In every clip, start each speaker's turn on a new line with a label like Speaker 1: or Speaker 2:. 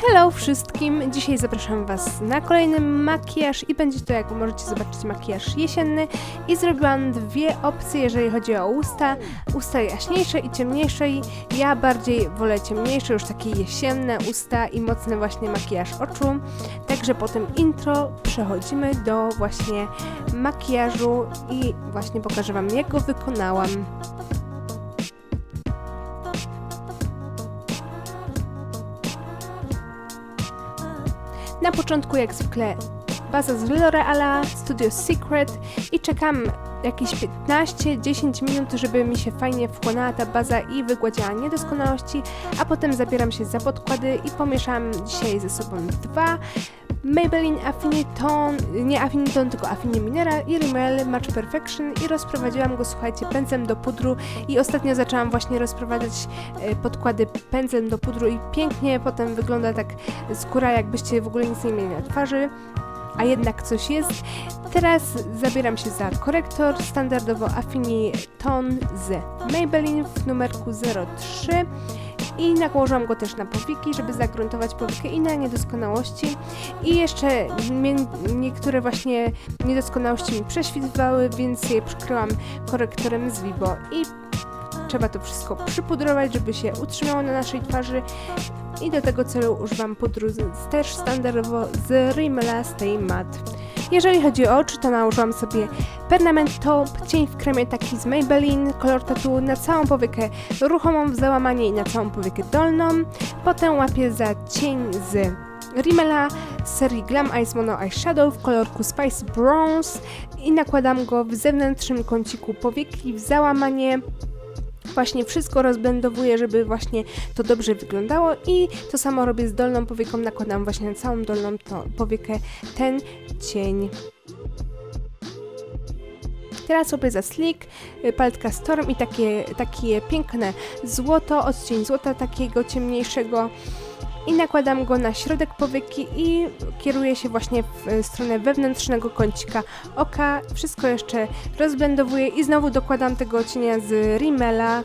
Speaker 1: Hello wszystkim! Dzisiaj zapraszam Was na kolejny makijaż i będzie to, jak możecie zobaczyć, makijaż jesienny i zrobiłam dwie opcje, jeżeli chodzi o usta. Usta jaśniejsze i ciemniejsze ja bardziej wolę ciemniejsze, już takie jesienne usta i mocny właśnie makijaż oczu. Także po tym intro przechodzimy do właśnie makijażu i właśnie pokażę Wam, jak go wykonałam. Na początku jak zwykle baza z L'Oreala, Studio Secret i czekam jakieś 15-10 minut, żeby mi się fajnie wchłonęła ta baza i wygładziła niedoskonałości, a potem zabieram się za podkłady i pomieszam dzisiaj ze sobą dwa Maybelline Affiniton, nie Affiniton, tylko Affini Mineral i Rimmel Match Perfection i rozprowadziłam go, słuchajcie, pędzlem do pudru i ostatnio zaczęłam właśnie rozprowadzać e, podkłady pędzlem do pudru i pięknie potem wygląda tak skóra, jakbyście w ogóle nic nie mieli na twarzy a jednak coś jest. Teraz zabieram się za korektor, standardowo Affini Ton z Maybelline w numerku 03 i nałożyłam go też na powieki, żeby zagruntować powiekę i na niedoskonałości. I jeszcze niektóre właśnie niedoskonałości mi prześwitywały, więc je przykryłam korektorem z Vibo i trzeba to wszystko przypudrować, żeby się utrzymało na naszej twarzy i do tego celu używam pudru też standardowo z Rimmela Stay Matte. Jeżeli chodzi o oczy, to nałożyłam sobie Permanent Top, cień w kremie taki z Maybelline, kolor tatu na całą powiekę ruchomą w załamanie i na całą powiekę dolną. Potem łapię za cień z Rimmela z serii Glam Eyes Mono Eyeshadow w kolorku Spice Bronze i nakładam go w zewnętrznym kąciku powieki w załamanie właśnie wszystko rozblendowuję, żeby właśnie to dobrze wyglądało i to samo robię z dolną powieką, nakładam właśnie na całą dolną powiekę ten cień. Teraz robię za Slick, y, paletka Storm i takie, takie piękne złoto, odcień złota takiego ciemniejszego i nakładam go na środek powieki i kieruję się właśnie w e, stronę wewnętrznego kącika oka. Wszystko jeszcze rozblendowuję i znowu dokładam tego cienia z Rimmela.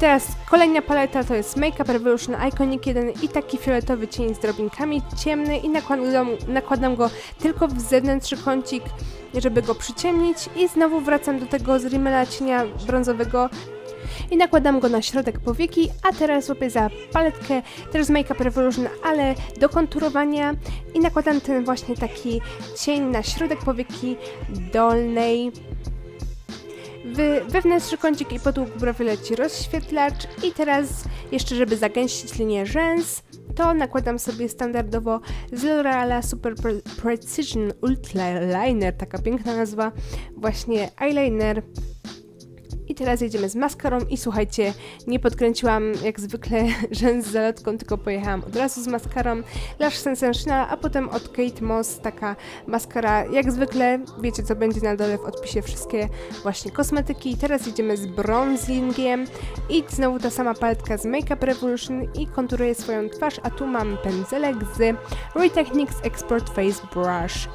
Speaker 1: Teraz kolejna paleta to jest Makeup Revolution Iconic 1 i taki fioletowy cień z drobinkami ciemny i nakładam, nakładam go tylko w zewnętrzny kącik, żeby go przyciemnić i znowu wracam do tego z Rimmela cienia brązowego i nakładam go na środek powieki, a teraz łapię za paletkę też z Makeup Revolution, ale do konturowania. I nakładam ten właśnie taki cień na środek powieki dolnej. Wewnętrzny kącik i podłóg browy leci rozświetlacz. I teraz jeszcze, żeby zagęścić linię rzęs, to nakładam sobie standardowo z L'Oreala Super Precision Ultra Liner, taka piękna nazwa, właśnie eyeliner i teraz jedziemy z maskarą i słuchajcie, nie podkręciłam jak zwykle rzęs z zalotką, tylko pojechałam od razu z maskarą Lash Sensational, a potem od Kate Moss taka maskara jak zwykle, wiecie co będzie na dole w odpisie wszystkie właśnie kosmetyki. I teraz jedziemy z bronzingiem i znowu ta sama paletka z Makeup Revolution i konturuję swoją twarz, a tu mam pędzelek z Retechnics Expert Face Brush.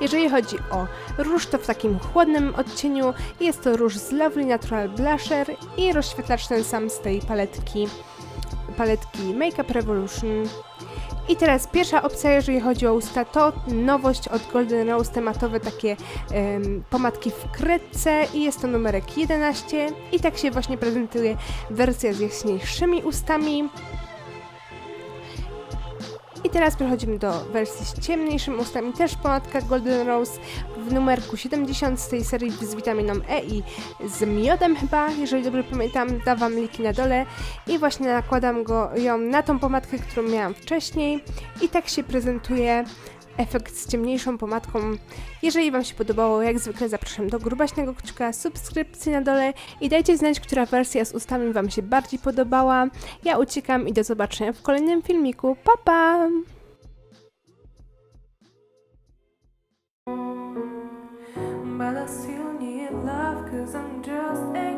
Speaker 1: Jeżeli chodzi o róż, to w takim chłodnym odcieniu jest to róż z Lovely Natural Blusher i rozświetlacz ten sam z tej paletki, paletki Makeup Revolution. I teraz pierwsza opcja, jeżeli chodzi o usta, to nowość od Golden Rose, tematowe takie pomadki w kredce i jest to numerek 11 i tak się właśnie prezentuje wersja z jaśniejszymi ustami. I teraz przechodzimy do wersji z ciemniejszym ustami, też pomadka Golden Rose w numerku 70 z tej serii z witaminą E i z miodem chyba, jeżeli dobrze pamiętam, dawam liki na dole i właśnie nakładam go ją na tą pomadkę, którą miałam wcześniej. I tak się prezentuje efekt z ciemniejszą pomadką. Jeżeli Wam się podobało, jak zwykle zapraszam do grubaśnego kciuka, subskrypcji na dole i dajcie znać, która wersja z ustami Wam się bardziej podobała. Ja uciekam i do zobaczenia w kolejnym filmiku. Pa, pa! But I still need love cause I'm just